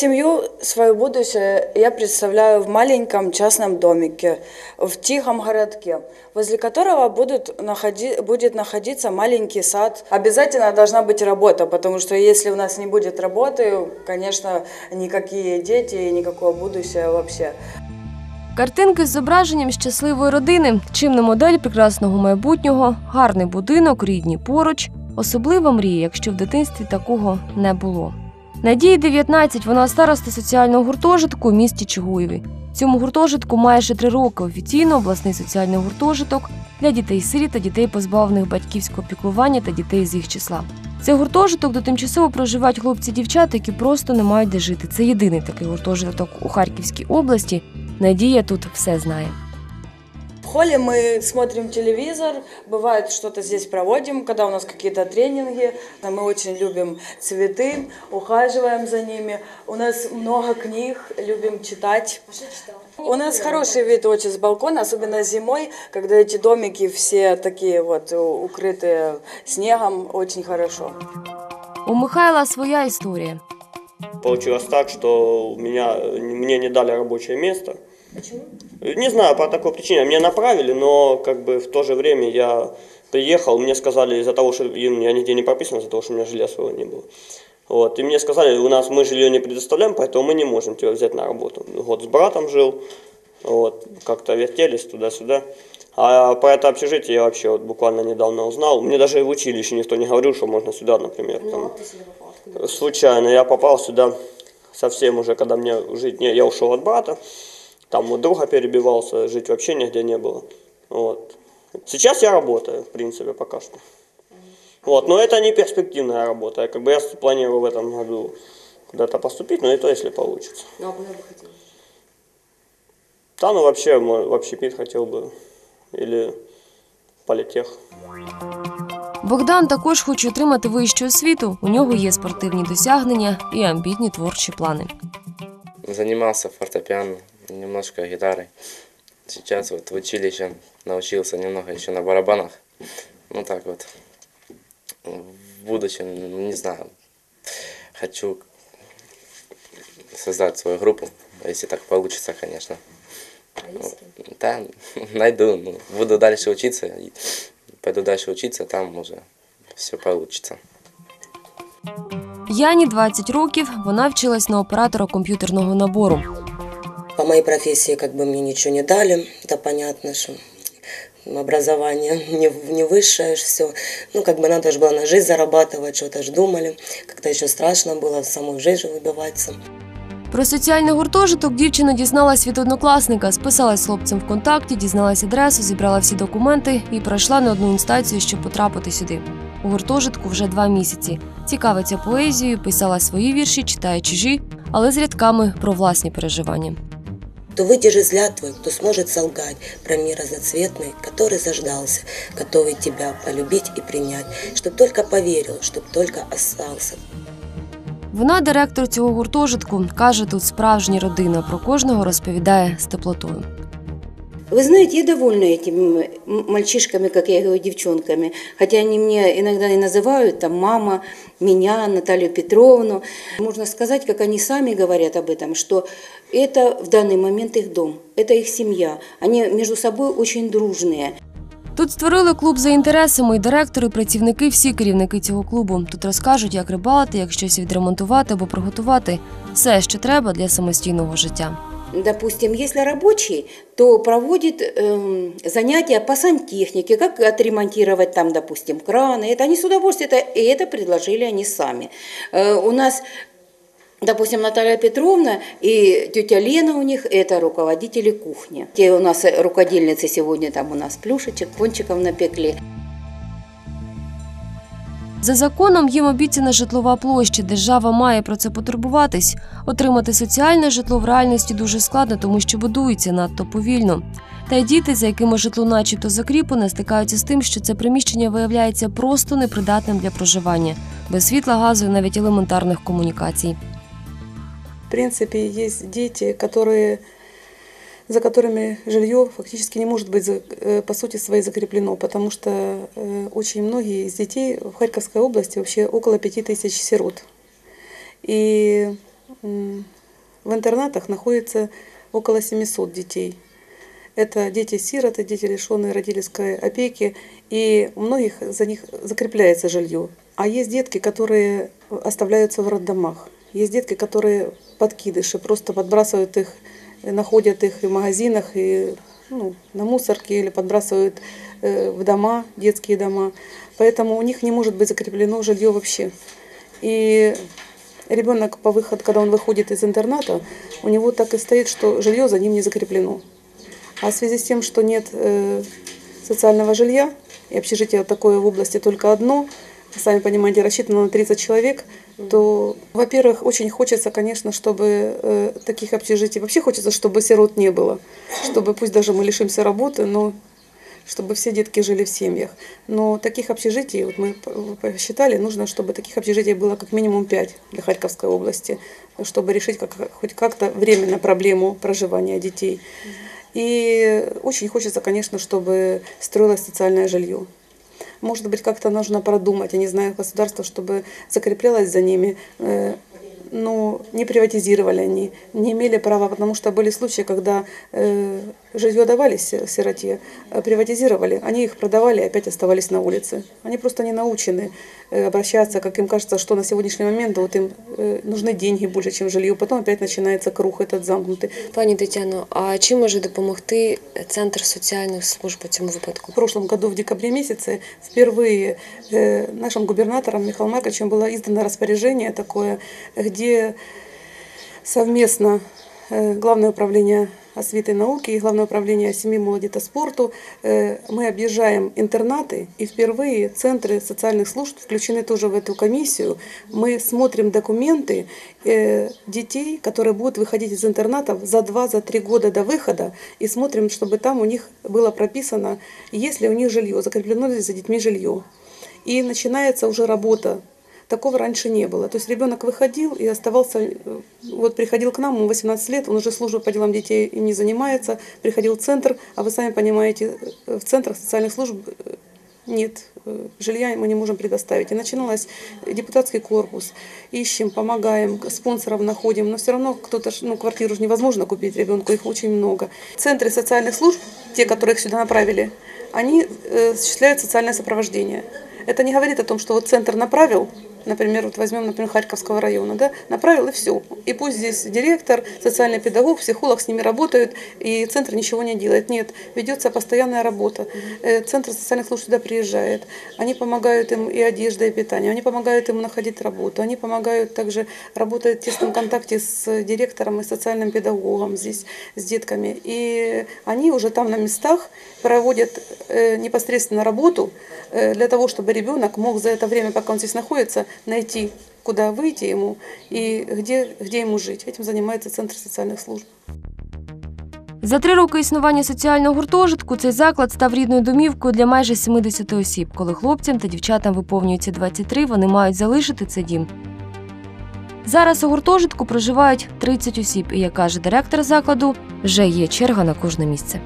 семью, свою будущее я представляю в маленьком частном домике, в тихом городке, возле которого будут находи, будет находиться маленький сад. Обязательно должна быть работа, потому что если у нас не будет работы, конечно, никакие дети и никакого будущего вообще. Картинки з зображенням щасливої родини, чимна модель прекрасного майбутнього, гарний будинок, рідні поруч, особлива мрія, якщо в дитинстві такого не було. Надії 19, вона староста соціального гуртожитку у місті Чугуєві. Цьому гуртожитку майже три роки офіційно обласний соціальний гуртожиток для дітей сиріт та дітей, позбавлених батьківського піклування та дітей з їх числа. Це гуртожиток, де тимчасово проживають хлопці дівчата, які просто не мають де жити. Це єдиний такий гуртожиток у Харківській області. Надія тут все знає. В холле мы смотрим телевизор, бывает что-то здесь проводим, когда у нас какие-то тренинги. Мы очень любим цветы, ухаживаем за ними. У нас много книг, любим читать. У нас хороший вид очень с балкона, особенно зимой, когда эти домики все такие вот укрытые снегом, очень хорошо. У Михайла своя історія. Получилось так, что у меня, мне не дали рабочее место. Почему? Не знаю, по такой причине. Мне направили, но как бы в то же время я приехал, мне сказали из-за того, что я нигде не прописан, из-за того, что у меня жилья своего не было. Вот, и мне сказали, у нас мы жилье не предоставляем, поэтому мы не можем тебя взять на работу. Год с братом жил, вот, как-то вертелись туда-сюда. А про это общежитие я вообще вот буквально недавно узнал. Мне даже в училище никто не говорил, что можно сюда, например. Там, случайно я попал сюда совсем уже, когда мне жить не, я ушел от брата, там у друга перебивался, жить вообще нигде не было. Вот. Сейчас я работаю, в принципе, пока что. Вот, но это не перспективная работа. Я, как бы я планирую в этом году куда-то поступить, но и то, если получится. Ну, а куда бы хотели? Да, ну вообще, мой, в общепит хотел бы. Или политех. Богдан також хоче отримати вищу освіту. У нього є спортивні досягнення і амбітні творчі плани. Занимался фортепиано, немножко гитарой. Сейчас вот в училище научился немного еще на барабанах. Ну так вот. В будущем, не знаю, хочу создать свою группу, если так получится, конечно. Да, найду. Ну, буду дальше учиться. Пойду дальше учиться, там уже все получится. Яні 20 років. Вона вчилась на оператора комп'ютерного набору. По моей профессии как бы мне ничего не дали. Это понятно, что образование не, не высшее все. Ну, как бы надо же было на жизнь зарабатывать, что-то ж думали. Как-то еще страшно было в саму жизнь же выбиваться. Про соціальний гуртожиток дівчина дізналась від однокласника, списалась з хлопцем в контакті, дізналась адресу, зібрала всі документи і пройшла не одну інстанцію, щоб потрапити сюди. У гуртожитку вже два місяці. Цікавиться поезією, писала свої вірші, читає чужі, але з рядками про власні переживання. То выдержит взгляд твой, кто сможет солгать про мир разноцветный, который заждался, готовый тебя полюбить и принять, чтоб только поверил, чтоб только остался. Вона директор цього гуртожитку. каже, тут справжня родина. Про кожного розповідає з теплотою. Вы знаете, я довольна этими мальчишками, как я говорю, девчонками. Хотя они мне иногда и называют там мама, меня, Наталью Петровну. Можно сказать, как они сами говорят об этом, что это в данный момент их дом, это их семья. Они между собой очень дружные. Тут створили клуб за інтересами, і директори, і працівники, всі керівники цього клубу. Тут розкажуть, як рибалити, як щось відремонтувати або приготувати. Все, що треба для самостійного життя. Допустим, если рабочий, то проводит эм, занятия по сантехнике, как отремонтировать там, допустим, краны. Это они с удовольствием, это, и это предложили они сами. Э, у нас, допустим, Наталья Петровна и тетя Лена у них, это руководители кухни. Те у нас э, рукодельницы сегодня там у нас плюшечек, пончиков напекли. За законом їм обіцяна житлова площа. Держава має про це потурбуватись. Отримати соціальне житло в реальності дуже складно, тому що будується надто повільно. Та й діти, за якими житло начебто закріплене, стикаються з тим, що це приміщення виявляється просто непридатним для проживання, без світла, газу і навіть елементарних комунікацій. В принципе, есть дети, которые, за которыми жилье фактически не может быть э, по сути своей закреплено, потому что э, очень многие из детей в Харьковской области вообще около пяти тысяч сирот. И в интернатах находится около 700 детей. Это дети-сироты, дети, лишенные родительской опеки, и у многих за них закрепляется жилье. А есть детки, которые оставляются в роддомах. Есть детки, которые подкидыши, просто подбрасывают их, э, находят их и в магазинах, и ну, на мусорке, или подбрасывают э, в дома, детские дома. Поэтому у них не может быть закреплено жилье вообще. И ребенок по выходу, когда он выходит из интерната, у него так и стоит, что жилье за ним не закреплено. А в связи с тем, что нет э, социального жилья, и общежитие такое в области только одно, сами понимаете, рассчитано на 30 человек, то, во-первых, очень хочется, конечно, чтобы э, таких общежитий, вообще хочется, чтобы сирот не было, чтобы пусть даже мы лишимся работы, но чтобы все детки жили в семьях. Но таких общежитий, вот мы посчитали, нужно, чтобы таких общежитий было как минимум 5 для Харьковской области, чтобы решить как, хоть как-то временно проблему проживания детей. И очень хочется, конечно, чтобы строилось социальное жилье. Может быть, как-то нужно продумать, я не знаю, государство, чтобы закреплялось за ними, э, ну, не приватизировали они, не имели права, потому что были случаи, когда э, жилье давали си- сироте, а приватизировали, они их продавали и опять оставались на улице. Они просто не научены э, обращаться, как им кажется, что на сегодняшний момент вот им э, нужны деньги больше, чем жилье, потом опять начинается круг этот замкнутый. Пані Тетяно, а чим може допомогти центр соціальних служб у цьому випадку? В прошлом году в декабре месяце впервые э, нашим губернатором Михаилом Марковичем было издано распоряжение такое, где совместно э, Главное управление освиты и науки и Главное управление семьи, молоди и спорту э, мы объезжаем интернаты и впервые центры социальных служб включены тоже в эту комиссию. Мы смотрим документы э, детей, которые будут выходить из интернатов за 2-3 года до выхода и смотрим, чтобы там у них было прописано, есть ли у них жилье, закреплено ли за детьми жилье. И начинается уже работа Такого раньше не было. То есть ребенок выходил и оставался, э, вот приходил к нам, ему 18 лет, он уже службой по делам детей им не занимается, приходил в центр, а вы сами понимаете, э, в центрах социальных служб э, нет жилья мы не можем предоставить. И начиналось депутатский корпус. Ищем, помогаем, спонсоров находим, но все равно кто-то, ну, квартиру же невозможно купить ребенку, их очень много. Центры социальных служб, те, которых сюда направили, они осуществляют социальное сопровождение. Это не говорит о том, что вот центр направил, например, вот возьмем, например, Харьковского района, да, направил и все. И пусть здесь директор, социальный педагог, психолог с ними работают, и центр ничего не делает. Нет, ведется постоянная работа. Э, Центр социальных служб сюда приезжает. Они помогают им и одеждой, и питанием, они помогают им находить работу, они помогают также работать в тесном контакте с директором и социальным педагогом здесь, с детками. И они уже там на местах проводят э, непосредственно работу э, для того, чтобы ребенок мог за это время, пока он здесь находится, найти, куда выйти ему и где, где ему жить. Этим занимается Центр социальных служб. За три роки існування соціального гуртожитку цей заклад став рідною домівкою для майже 70 осіб. Коли хлопцям та дівчатам виповнюється 23, вони мають залишити цей дім. Зараз у гуртожитку проживають 30 осіб, і як каже директор закладу, вже є черга на кожне місце.